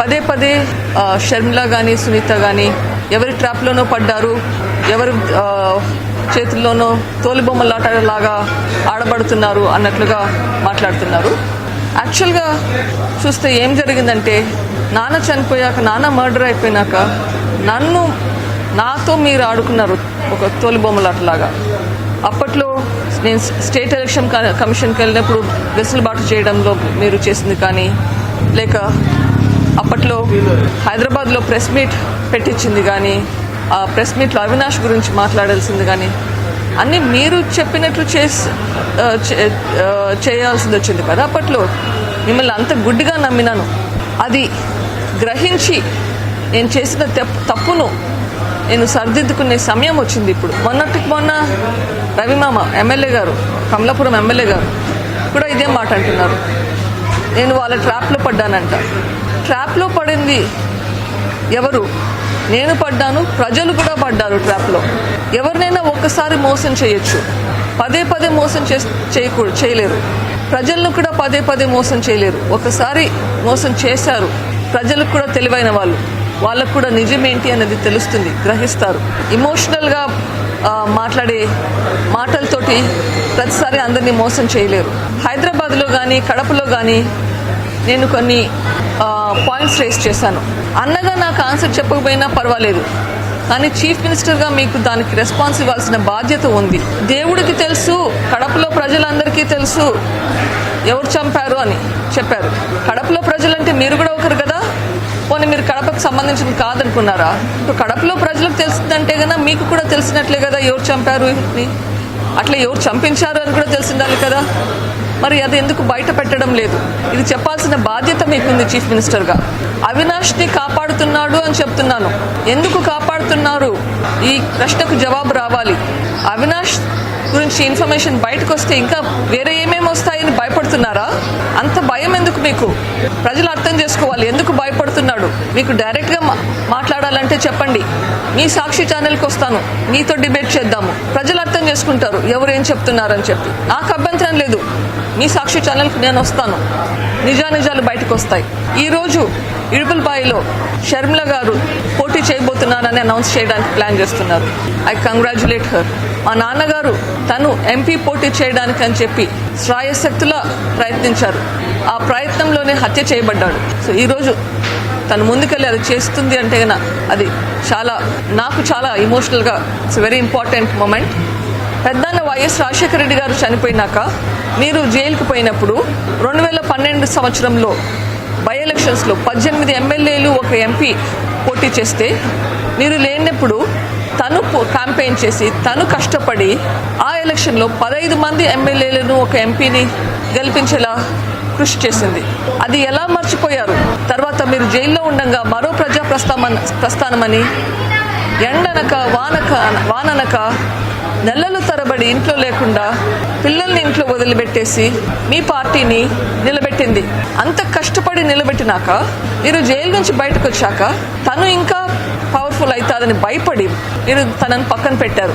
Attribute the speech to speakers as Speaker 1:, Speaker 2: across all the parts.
Speaker 1: పదే పదే షర్మిల కానీ సునీత కానీ ఎవరి ట్రాప్లోనో పడ్డారు ఎవరి చేతుల్లోనో తోలుబొమ్మలాట లాగా ఆడబడుతున్నారు అన్నట్లుగా మాట్లాడుతున్నారు. యాక్చువల్గా చూస్తే ఏం జరిగిందంటే నాన్న చనిపోయాక నాన్న మర్డర్ అయిపోయినాక నన్ను నాతో మీరు ఆడుకున్నారు ఒక తోలుబొమ్మలాటలాగా. అప్పట్లో నేను స్టేట్ ఎలక్షన్ క- కమిషన్కి వెళ్ళినప్పుడు వెసులుబాటు చేయడంలో మీరు చేసింది కానీ లేక అప్పట్లో హైదరాబాద్లో ప్రెస్ మీట్ పెట్టించింది కానీ ఆ ప్రెస్ మీట్లో అవినాష్ గురించి మాట్లాడాల్సింది కానీ అన్నీ మీరు చెప్పినట్లు చేసి చేయాల్సింది వచ్చింది కదా అప్పట్లో. మిమ్మల్ని అంత గుడ్డిగా నమ్మినాను. అది గ్రహించి నేను చేసిన తప్పును నేను సరిదిద్దుకునే సమయం వచ్చింది ఇప్పుడు. మొన్నటికి మొన్న రవిమామ ఎమ్మెల్యే గారు కమలాపురం ఎమ్మెల్యే గారు కూడా ఇదే మాట అంటున్నారు. నేను వాళ్ళ ట్రాప్లో పడ్డానంట. ట్రాప్లో పడింది. ఎవరు? నేను పడ్డాను ప్రజలు కూడా పడ్డారు ట్రాప్లో. ఎవరినైనా ఒక్కసారి మోసం చేయొచ్చు. పదే పదే మోసం చే- చేయకూడదు చేయలేరు. ప్రజలను కూడా పదే పదే మోసం చేయలేరు. ఒకసారి మోసం చేశారు. ప్రజలకు కూడా తెలివైన వాళ్ళు. వాళ్ళకు కూడా నిజమేంటి అనేది తెలుస్తుంది. గ్రహిస్తారు. ఇమోషనల్గా మాట్లాడే మాటలతోటి ప్రతిసారి అందరినీ మోసం చేయలేరు. హైదరాబాద్లో కానీ కడపలో కానీ నేను కొన్ని పాయింట్స్ రేస్ చేశాను. అన్నగా నాకు ఆన్సర్ చెప్పకపోయినా పర్వాలేదు. కానీ చీఫ్ మినిస్టర్గా మీకు దానికి రెస్పాన్స్ ఇవ్వాల్సిన బాధ్యత ఉంది. దేవుడికి తెలుసు కడపలో ప్రజలందరికీ తెలుసు. ఎవరు చంపారు అని చెప్పారు. కడపలో ప్రజలంటే మీరు కూడా ఒకరు కదా? పోనీ మీరు కడపకు సంబంధించింది కాదనుకున్నారా? ఇప్పుడు కడపలో ప్రజలకు తెలిసిందంటే కదా మీకు కూడా తెలిసినట్లే కదా ఎవరు చంపారు? అట్లా ఎవరు చంపించారు అని కూడా తెలిసిండాలి కదా? మరి అది ఎందుకు బయట పెట్టడం లేదు? ఇది చెప్పాల్సిన బాధ్యత మీకుంది చీఫ్ మినిస్టర్గా. అవినాష్ని కాపాడుతున్నాడు అని చెప్తున్నాను. ఎందుకు కాపాడుతున్నారు? ఈ ప్రశ్నకు జవాబు రావాలి. అవినాష్ గురించి ఇన్ఫర్మేషన్ బయటకు వస్తే ఇంకా వేరే ఏమేమి వస్తాయని భయపడుతున్నారా? అంత భయం ఎందుకు మీకు? ప్రజలు అర్థం చేసుకోవాలి. ఎందుకు భయపడుతున్నాడు? మీకు డైరెక్ట్గా మాట్లాడాలంటే చెప్పండి. మీ సాక్షి ఛానల్కి వస్తాను. మీతో డిబేట్ చేద్దాము. ప్రజలు అర్థం చేసుకుంటారు. ఎవరు ఏం చెప్తున్నారని చెప్పి. నాకు అభ్యంతరం లేదు. మీ సాక్షి ఛానల్కి నేను వస్తాను. నిజానిజాలు బయటకు వస్తాయి. ఈరోజు రోజు ఇడుపులబాయిలో షర్మిల గారు పోటీ చేయబోతున్నానని అనౌన్స్ చేయడానికి ప్లాన్ చేస్తున్నారు. ఐ కంగ్రాచులేట్ హర్ మా నాన్నగారు తను ఎంపీ పోటీ చేయడానికి అని చెప్పి శ్రాయశక్తులా ప్రయత్నించారు. ఆ ప్రయత్నంలోనే హత్య చేయబడ్డాడు. సో ఈరోజు తను ముందుకెళ్ళి అది చేస్తుంది అంటే గన అది చాలా నాకు చాలా ఇమోషనల్గా ఇట్స్ వెరీ ఇంపార్టెంట్ మూమెంట్ పెద్దన్న వైఎస్ రాజశేఖర రెడ్డి గారు చనిపోయినాక మీరు జైలుకు పోయినప్పుడు రెండు వేల పన్నెండు సంవత్సరంలో బై ఎలక్షన్స్లో పద్దెనిమిది ఎమ్మెల్యేలు ఒక ఎంపీ పోటీ చేస్తే మీరు లేనప్పుడు తను క్యాంపెయిన్ చేసి తను కష్టపడి ఆ ఎలక్షన్లో పదహైదు మంది ఎమ్మెల్యేలను ఒక ఎంపీని గెలిపించేలా కృషి చేసింది. అది ఎలా మర్చిపోయారు? తర్వాత మీరు జైల్లో ఉండగా మరో ప్రజా ప్రస్థాన ప్రస్థానమని ఎండనక వానక వాననక నెలలు తరబడి ఇంట్లో లేకుండా పిల్లల్ని ఇంట్లో వదిలిపెట్టేసి మీ పార్టీని నిలబెట్టింది. అంత కష్టపడి నిలబెట్టినాక మీరు జైలు నుంచి బయటకు వచ్చాక తను ఇంకా పవర్ఫుల్ అవుతాదని భయపడి మీరు తనని పక్కన పెట్టారు.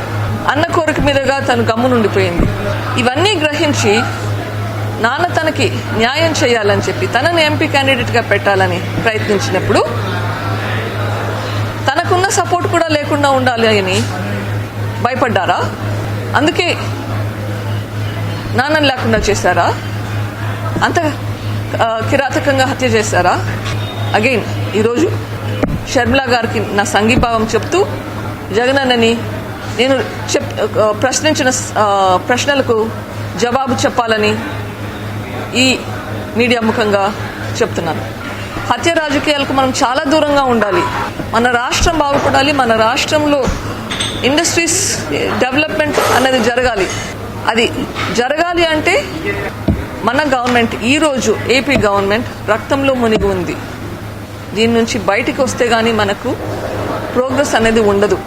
Speaker 1: అన్న కోరిక మీదుగా తను గమ్మునుండిపోయింది ఇవన్నీ గ్రహించి నాన్న తనకి న్యాయం చేయాలని చెప్పి తనని ఎంపీ క్యాండిడేట్గా పెట్టాలని ప్రయత్నించినప్పుడు తనకున్న సపోర్ట్ కూడా లేకుండా ఉండాలి అని భయపడ్డారా? అందుకే నాన్నని లేకుండా చేశారా? అంత కిరాతకంగా హత్య చేశారా? అగైన్ ఈరోజు షర్మిలా గారికి నా సంఘీభావం చెప్తూ జగనన్నని నేను చెప్ ప్రశ్నించిన ప్రశ్నలకు జవాబు చెప్పాలని ఈ మీడియా ముఖంగా చెప్తున్నాను. హత్య రాజకీయాలకు మనం చాలా దూరంగా ఉండాలి. మన రాష్ట్రం బాగుపడాలి మన రాష్ట్రంలో ఇండస్ట్రీస్ డెవలప్మెంట్ అనేది జరగాలి. అది జరగాలి అంటే మన గవర్నమెంట్ ఈరోజు ఏపీ గవర్నమెంట్ రక్తంలో మునిగి ఉంది. దీని నుంచి బయటికి వస్తే కానీ మనకు ప్రోగ్రెస్ అనేది ఉండదు.